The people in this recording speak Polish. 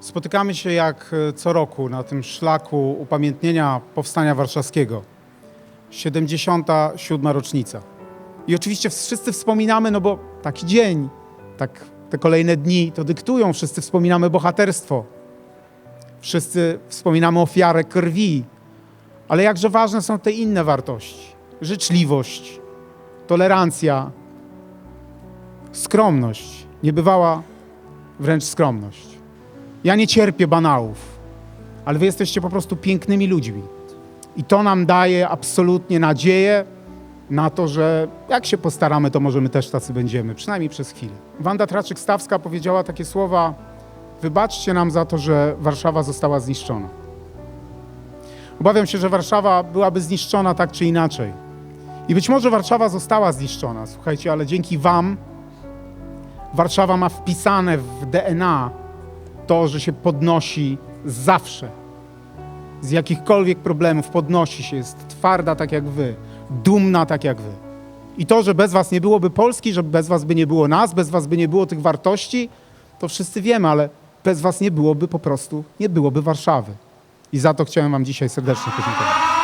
Spotykamy się jak e, co roku na tym szlaku upamiętnienia Powstania Warszawskiego. 77. rocznica. I oczywiście wszyscy wspominamy, no bo taki dzień, tak te kolejne dni to dyktują, wszyscy wspominamy bohaterstwo. Wszyscy wspominamy ofiarę krwi. Ale jakże ważne są te inne wartości. Życzliwość, tolerancja, skromność, niebywała wręcz skromność. Ja nie cierpię banałów, ale wy jesteście po prostu pięknymi ludźmi. I to nam daje absolutnie nadzieję na to, że jak się postaramy, to możemy też tacy będziemy, przynajmniej przez chwilę. Wanda Traczyk-Stawska powiedziała takie słowa: Wybaczcie nam za to, że Warszawa została zniszczona. Obawiam się, że Warszawa byłaby zniszczona tak czy inaczej. I być może Warszawa została zniszczona, słuchajcie, ale dzięki Wam Warszawa ma wpisane w DNA to, że się podnosi zawsze. Z jakichkolwiek problemów podnosi się, jest twarda tak jak wy, dumna tak jak wy. I to, że bez was nie byłoby Polski, że bez was by nie było nas, bez was by nie było tych wartości, to wszyscy wiemy, ale bez was nie byłoby po prostu, nie byłoby Warszawy. I za to chciałem wam dzisiaj serdecznie podziękować.